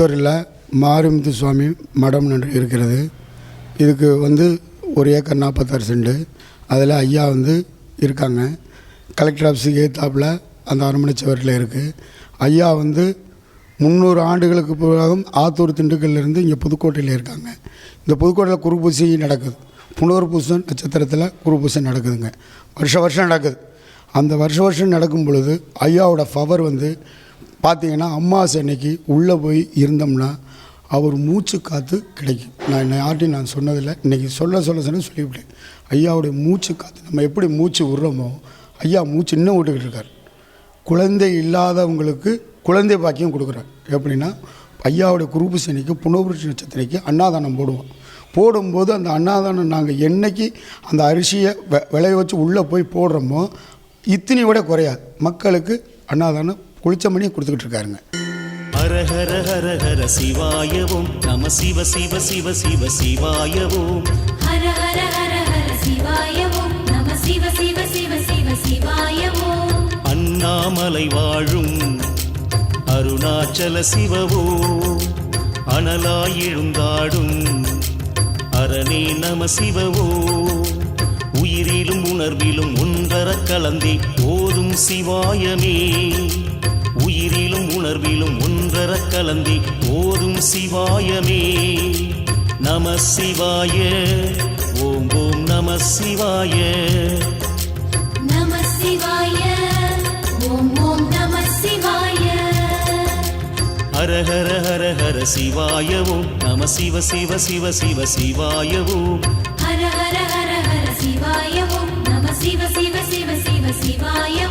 புதுத்துறையில் மாரிமுத்து சுவாமி மடம் ஒன்று இருக்கிறது. இதுக்கு வந்து ஒரு ஏக்கர் நாற்பத்தாறு செண்டு. அதில் ஐயா வந்து இருக்காங்க. கலெக்டர் ஆஃபீஸுக்கு ஏத்தாப்பில் அந்த அரண்மனை சுவரில் இருக்குது ஐயா வந்து முந்நூறு ஆண்டுகளுக்கு பிறகும் ஆத்தூர் திண்டுக்கல்லேருந்து இங்கே புதுக்கோட்டையில் இருக்காங்க. இந்த புதுக்கோட்டையில் குருபூசி நடக்குது. நடக்குது புனர்பூச நட்சத்திரத்தில் குரு நடக்குதுங்க. வருஷ வருஷம் நடக்குது. அந்த வருஷ வருஷம் நடக்கும் பொழுது ஐயாவோட பவர் வந்து பார்த்தீங்கன்னா அம்மாவாசை அன்னைக்கு உள்ளே போய் இருந்தோம்னா அவர் மூச்சு காற்று கிடைக்கும். நான் என்னை யார்ட்டையும் நான் சொன்னதில்லை. இன்றைக்கி சொல்ல சொல்ல சொன்ன சொல்லிவிட்டேன். ஐயாவுடைய மூச்சு காற்று நம்ம எப்படி மூச்சு விடுறோமோ ஐயா மூச்சு இன்னும் விட்டுக்கிட்டு இருக்கார். குழந்தை இல்லாதவங்களுக்கு குழந்தை பாக்கியம் கொடுக்குறார். எப்படின்னா ஐயாவுடைய குரூப்பு சனிக்கு புனர்புருஷ நட்சத்திரைக்கு அன்னதானம் போடுவோம். போடும்போது அந்த அன்னதானம் நாங்கள் என்னைக்கு அந்த அரிசியை வெ விளைய வச்சு உள்ளே போய் போடுறோமோ இத்தினி விட குறையாது. மக்களுக்கு அன்னதானம் குளிச்ச மணியை கொடுத்துக்கிட்டு இருக்காருங்க. ஹர ஹர ஹர ஹர சிவாயவும். நம சிவ சிவ சிவ சிவ சிவாயவும். ஹர ஹர ஹர ஹர சிவாய ஓம் நம சிவ சிவ சிவ சிவ சிவாய ஓம் அண்ணாமலை வாழும். அருணாச்சல சிவவோ. அனலாய் எழுந்தாடும் அரணே நம சிவவோ. உயிரிலும் உணர்விலும் ஒன்றர கலந்தே ஓதும் சிவாயமே. உணர்விலும் ஒன்றர கலந்தே ஓதும் சிவாயமே. நம சிவாய ஓம் ஓம் நம சிவாய. நம சிவாய ஓம் ஓம் நம சிவாய. ஹர ஹர ஹர ஹர சிவாயவும் நம சிவ சிவ சிவ சிவ சிவாயவும். ஹர ஹர ஹர ஹர சிவாய ஓம் நம சிவ சிவ சிவ சிவ சிவாய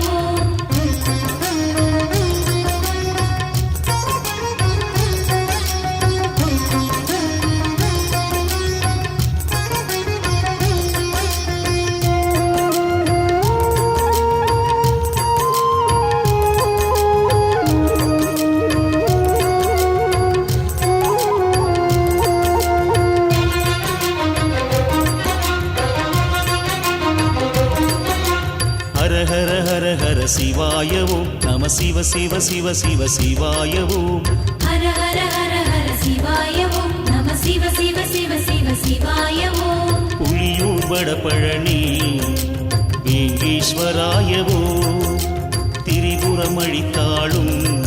ஹர ஹர ஹர ஹர சிவாயவும். நம சிவ சிவ சிவ சிவ சிவாயவும். ஹர ஹர ஹர ஹர சிவாய ஓம் நம சிவ சிவ சிவ சிவ சிவாய ஓம் புலியூர் வட பழனி வேங்கீஸ்வராயவோ திரிபுரம் அழித்தாளும்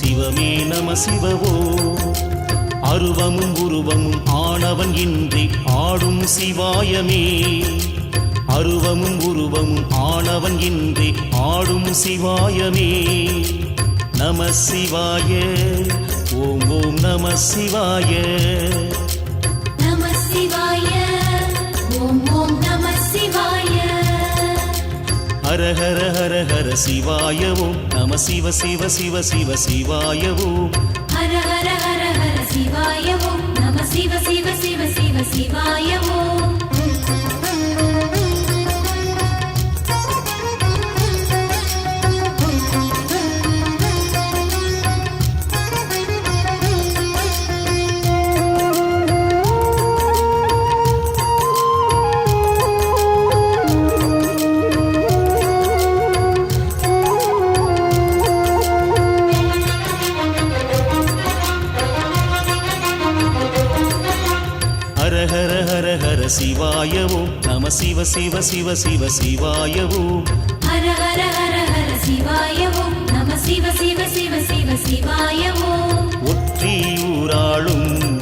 சிவமே நம சிவவோ. அருவமும் உருவமும் ஆனவன் இன்றி ஆடும் சிவாயமே. அருவமும் உருவமும் ஆனவன் இன்றி ஆடும் சிவாயமே. நம சிவாய ஓம் ஓம் நம சிவாய. நம சிவாய ஓம் ஓம் நம சிவாய. ஹர ஹர ஹர ஹர சிவாயவும் நம சிவ சிவ சிவ சிவ சிவாயவும். ஹர ஹர ஹர ஹர சிவாய ஓம் நம சிவ சிவ சிவ சிவ சிவாய ஹர சிவாயவும் நம சிவ சிவ சிவ சிவ சிவாயவும். ஹர ஹர ஹர ஹர சிவாய ஓம் நம சிவ சிவ சிவ சிவ சிவாய ஓம் ஒற்றியூராளும்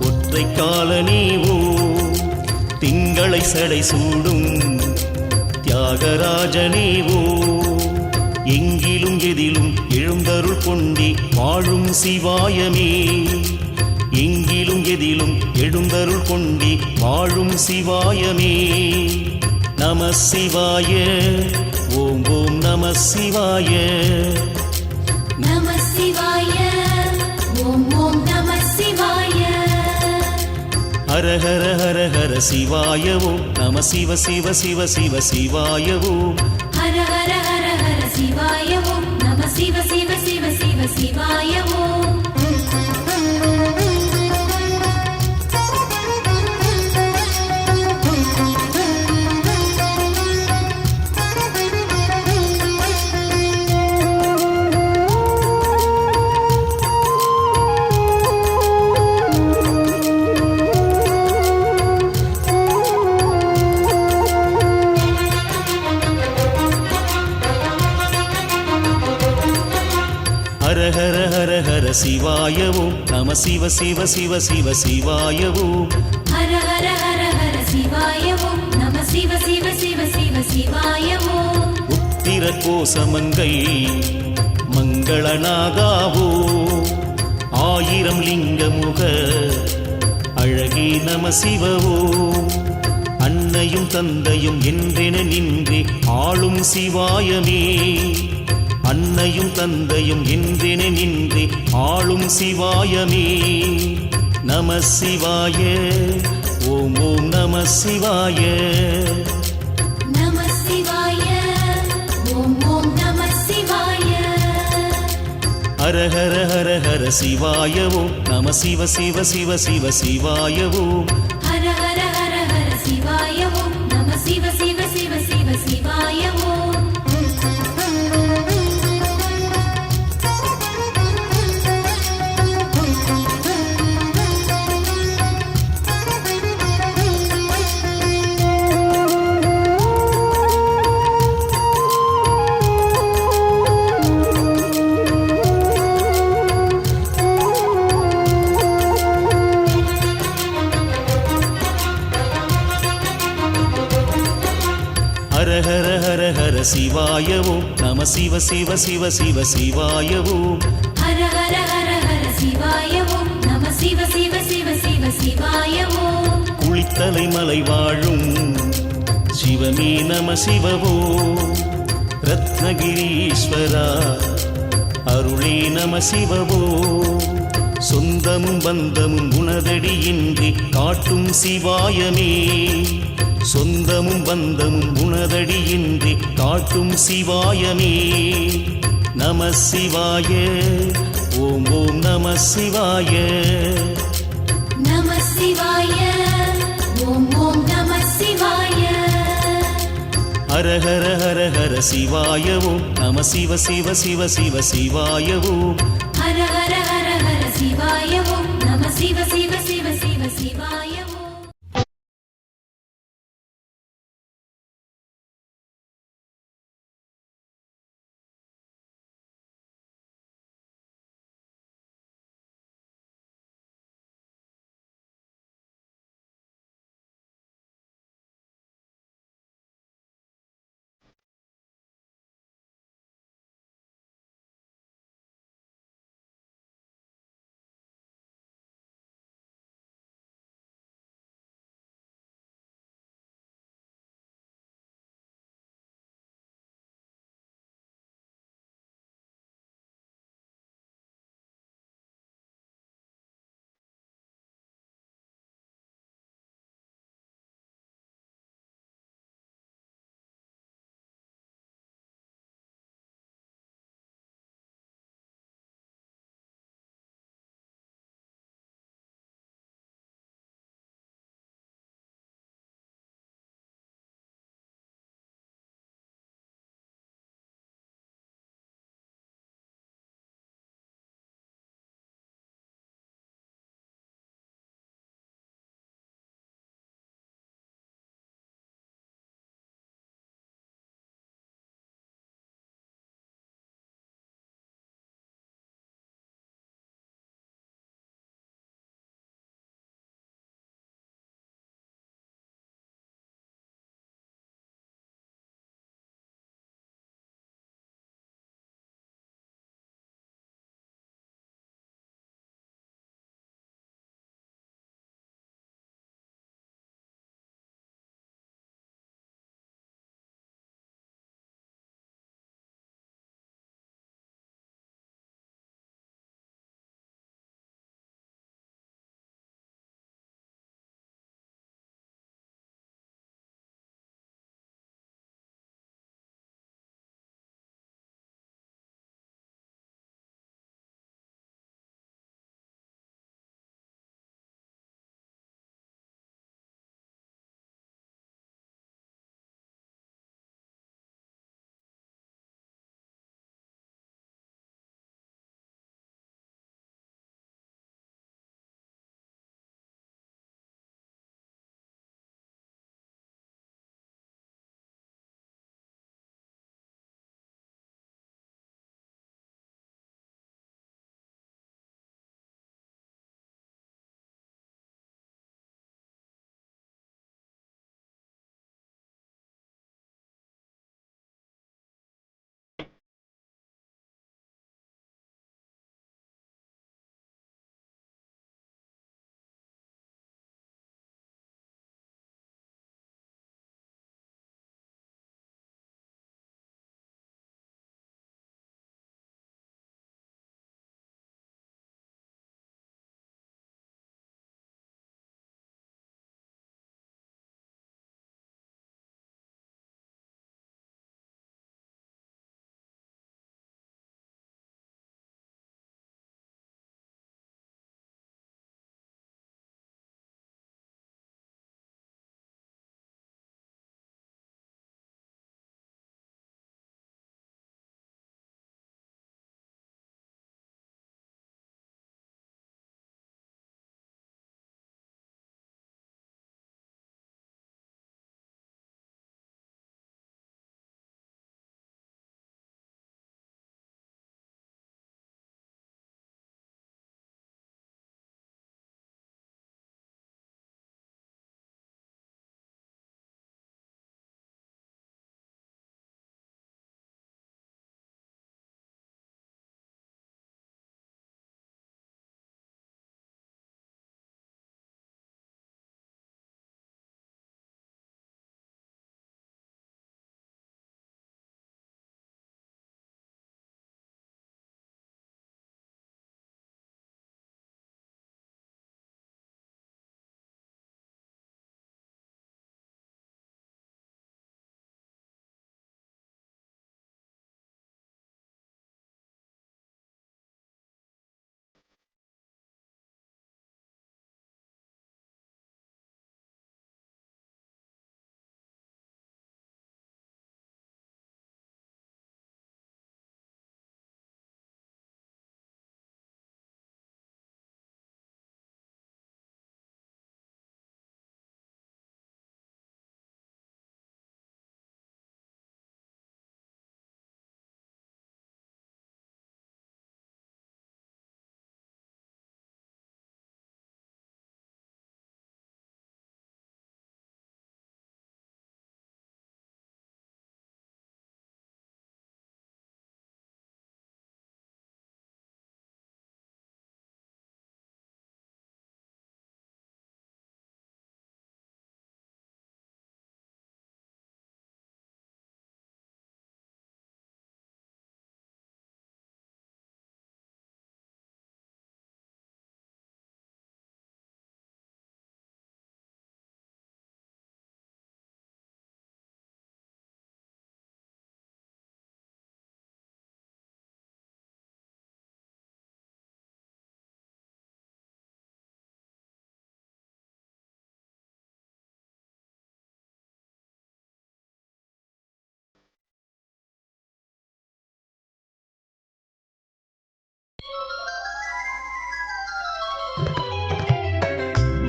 ஒற்றை காலனீவோ திங்களை சடை சூடும் தியாகராஜனேவோ. எங்கிலும் எதிலும் எழுந்தருள் கொண்டி வாழும் சிவாயமே. எங்கிலும் எதிலும் எழுந்தருள் கொண்டி வாழும் சிவாயமே. நம சிவாய ஓம் ஓம் நம சிவாய. நம சிவாய ஓம் ஓம் நம சிவாய. ஹர ஹர ஹர ஹர சிவாயவும் நம சிவ சிவ சிவ சிவ சிவாயவும் ஹர ஹர ஹர ஹர சிவாய ஓம் நம சிவ சிவ சிவ சிவ சிவாய சிவாய ஓம் நம சிவ சிவ சிவ சிவ சிவாய ஓம் ஹர ஹர ஹர ஹர சிவாய ஓம் நம சிவ சிவ சிவ சிவ சிவாய ஓம் உத்திர கோசமங்கை மங்களநாதாவோ ஆயிரம் லிங்கமுக அழகே நம சிவவோ அன்னையும் தந்தையும் என்றென நின்றே ஆளும் சிவாயமே. அன்னையும் தந்தையும் என்றென நின்றே ஆளும் சிவாயமே. நம சிவாய ஓம் ஓம் நம சிவாய. ஹர ஹர ஹர ஹர சிவாய ஓம் நம சிவ சிவ சிவ சிவ சிவாய சிவ சிவ சிவ சிவ சிவாய ஓம் ஹர ஹர ஹர ஹர சிவாய ஓம் நம சிவ சிவ சிவ சிவ சிவாய ஓம் குளித்தலை மலை வாழும். சிவமே நம சிவவோ ரத்னகிரீஸ்வரா அருளே நம சிவவோ சொந்தமும் பந்தமும் உணதடியின்றி காட்டும் சிவாயமே. சொந்தமும் பந்தமும் உணதடியின்றி காட்டும் சிவாயமே நம சிவாய ஓம் ஓம் நம சிவாய. நம சிவாய ஓம் ஓம் நம சிவாய. ஹர ஹர ஹர நம சிவ சிவ சிவ சிவ சிவாய ஓம் ஹர ஹர ஹர நம சிவ சிவ சிவ சிவ சிவாய.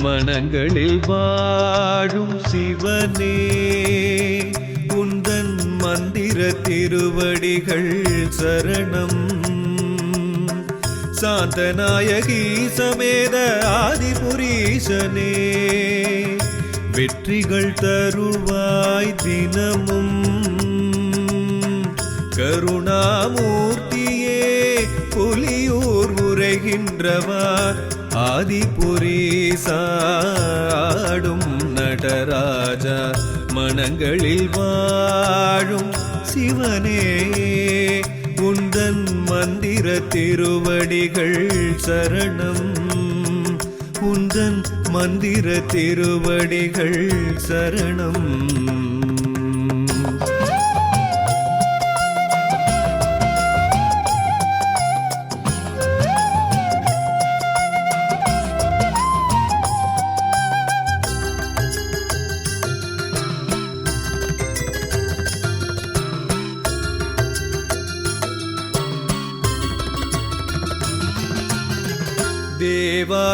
மனங்களில் வாழும் சிவனே உந்தன் மந்திர திருவடிகள் சரணம். சாந்தநாயகி சமேத ஆதிபுரீசனே வெற்றிகள் தருவாய் தினமும். கருணாமூர்த்தியே புலியூர் உரைகின்றவா ஆதிபுரீசாடும் நடராஜா மனங்களில் வாழும் சிவனே உந்தன் மந்திர திருவடிகள் சரணம். உந்தன் மந்திர திருவடிகள் சரணம்.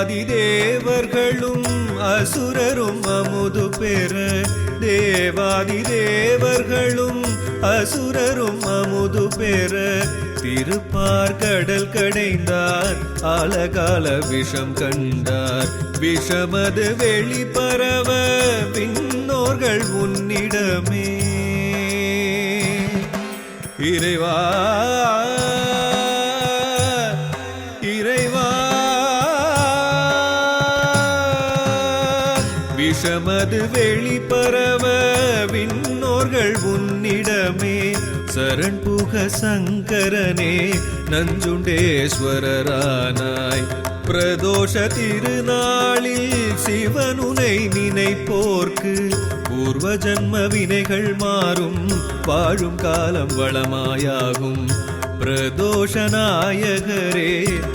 தேவாதி தேவர்களும் அசுரரும் அமுது பெற. தேவாதி தேவர்களும் அசுரரும் அமுது பெற. திருப்பார் கடல் கடைந்தார் அழகால விஷம் கண்டார். விஷமது வெளிப்பரவ பின்னோர்கள் உன்னிடமே. இறைவா விஷமது வெளிப்பரவ விண்ணோர்கள் உன்னிடமே. சரண் புக சங்கரனே நஞ்சுண்டேஸ்வரரானாய். பிரதோஷ திருநாளில் சிவனுனை நினைப்போர்க்கு. பூர்வ ஜன்ம வினைகள் மாறும் வாழும் காலம் வளமாயாகும். பிரதோஷநாயகரே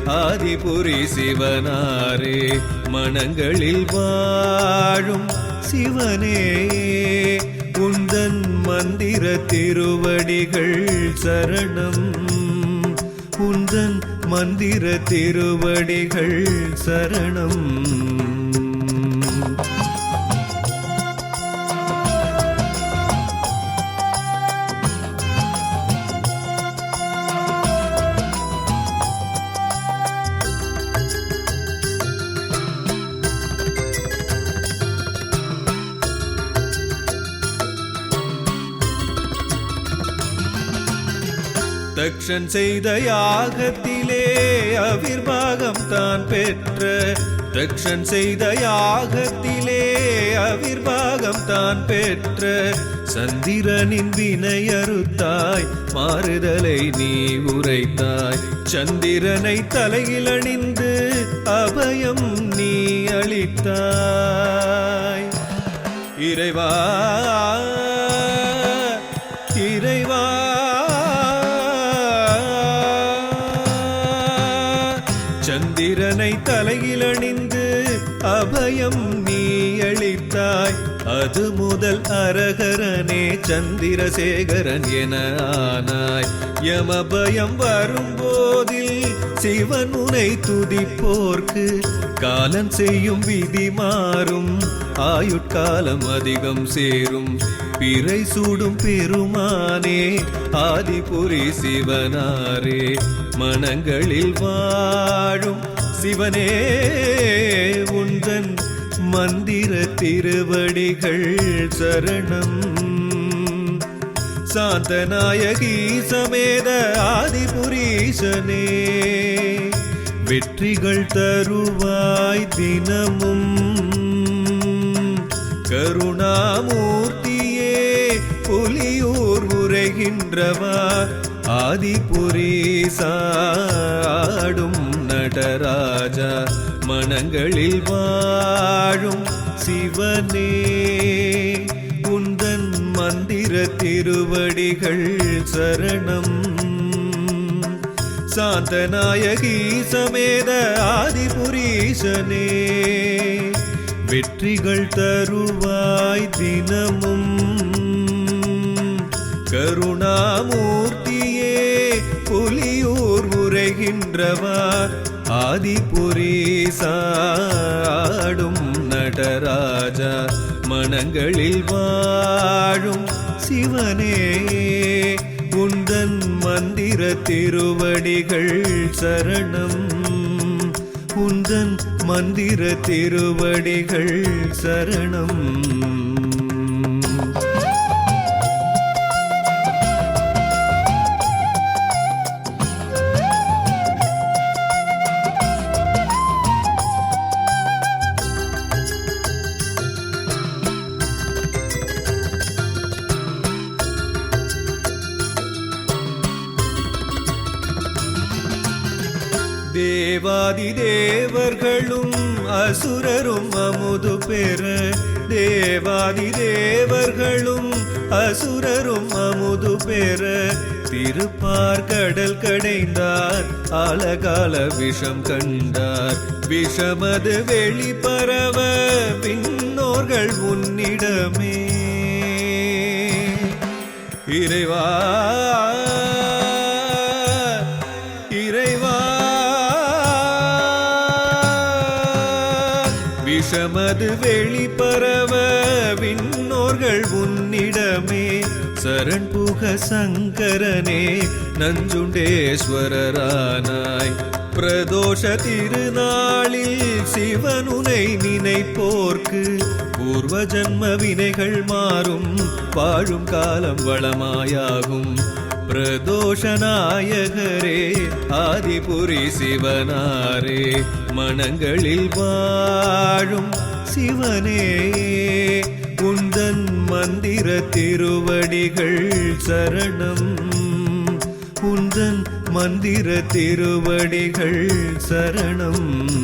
ஆதிபுரி சிவனாரே மனங்களில் வாழும் சிவனே உந்தன் மந்திர திருவடிகள் சரணம். உந்தன் மந்திர திருவடிகள் சரணம். தக்ஷன் செய்த யாகத்திலே அவிர்வாகம் தான் பெற்ற. தக்ஷன் செய்த யாகத்திலே அவிர்வாகம் தான் பெற்ற. சந்திரனின் வினையறுத்தாய் மாறுதலை நீ உரைத்தாய். சந்திரனை தலையில் அணிந்து அபயம் நீ அளித்தாய். இறைவா இறைவா அபயம் நீ அளித்தாய். அது முதல் அரகரனே சந்திரசேகரன் என ஆனாய். யமபயம் வரும்போதில் சிவன் உனை துதிப்போர்க்கு. காலன் செய்யும் விதி மாறும். ஆயுட்காலம் அதிகம் சேரும். பிறை சூடும் பெருமானே ஆதிபுரி சிவனாரே. மனங்களில் வாழும் சிவனே உந்தன் மந்திர திருவடிகள் சரணம். சாந்தநாயகி சமேத ஆதிபுரீசனே வெற்றிகள் தருவாய் தினமும். கருணாமூர்த்தியே புலியூர் உரைகின்றவா ஆதிபுரீசாடும் நடராஜா. மனங்களில் வாழும் சிவனே உந்தன் மந்திர திருவடிகள் சரணம். சாந்தநாயகி சமேத ஆதிபுரீசனே வெற்றிகள் தருவாய் தினமும். கருணாமூர்த்தியே புலியூர் உரைகின்றவா ஆதிபுரீசாடும் நடராஜா மனங்களில் வாழும் சிவனே உந்தன் மந்திர திருவடிகள் சரணம். உந்தன் மந்திர திருவடிகள் சரணம். தேவாதி தேவர்களும் அசுரரும் அமுது பெற. தேவாதி தேவர்களும் அசுரரும் அமுது பெற. திருப்பார் கடல் கடைந்தார் அழகால விஷம் கண்டார். விஷமது வெளிப்பரவ பின்னோர்கள் உன்னிடமே. இறைவா விஷமது வெளிப்பரவ விண்ணோர்கள் உன்னிடமே. சரண் புக சங்கரனே நஞ்சுண்டேஸ்வரரானாய். பிரதோஷ திருநாளில் சிவனுனை நினைப்போர்க்கு. பூர்வ ஜன்ம வினைகள் மாறும் வாழும் காலம் வளமாயாகும். பிரதோஷநாயகரே ஆதிபுரி சிவனாரே மனங்களில் வாழும் சிவனே உந்தன் மந்திர திருவடிகள் சரணம். உந்தன் மந்திர திருவடிகள் சரணம்.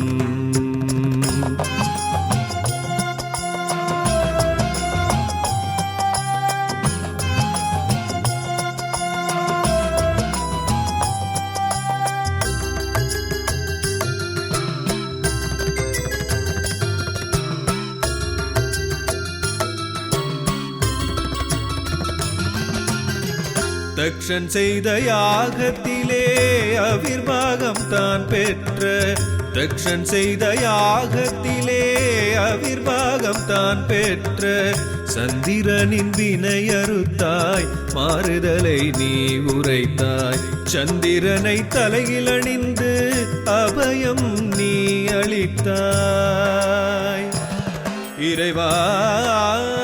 தக்ஷன் செய்த யாகத்திலே அவிர்வாகம் தான் பெற்ற. தக்ஷன் செய்த யாகத்திலே அவிர்வாகம் தான் பெற்ற. சந்திரனின் வினையறுத்தாய் மாறுதலை நீ உரைத்தாய். சந்திரனை தலையில் அணிந்து அபயம் நீ அளித்தாய். இறைவா இறைவா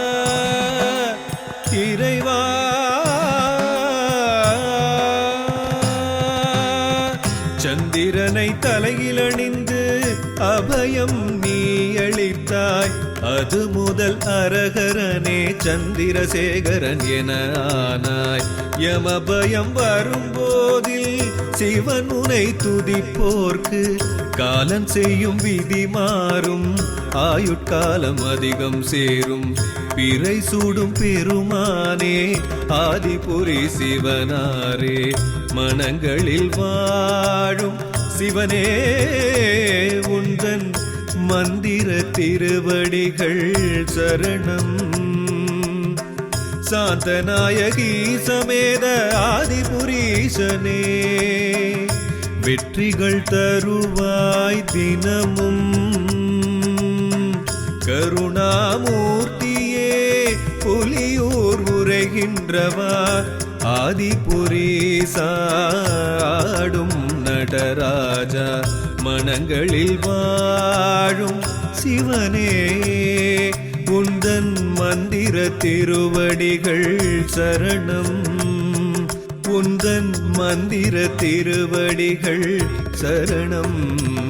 அது முதல் அரகரனே சந்திரசேகரன் என ஆனாய். யமபயம் வரும்போதில் சிவன் உனை துதிப்போர்க்கு காலன் செய்யும் விதி மாறும். ஆயுட்காலம் அதிகம் சேரும். பிறை சூடும் பெருமானே ஆதிபுரி சிவனாரே மனங்களில் வாழும் சிவனே உந்தன் மந்திர திருவடிகள் சரணம். சாந்தநாயகி சமேத ஆதிபுரீசனே வெற்றிகள் தருவாய் தினமும். கருணாமூர்த்தியே புலியூர் உரைகின்றவா ஆதிபுரீசாடும் நடராஜா. மனங்களில் வாழும் சிவனே உந்தன் மந்திர திருவடிகள் சரணம். உந்தன் மந்திர திருவடிகள் சரணம்.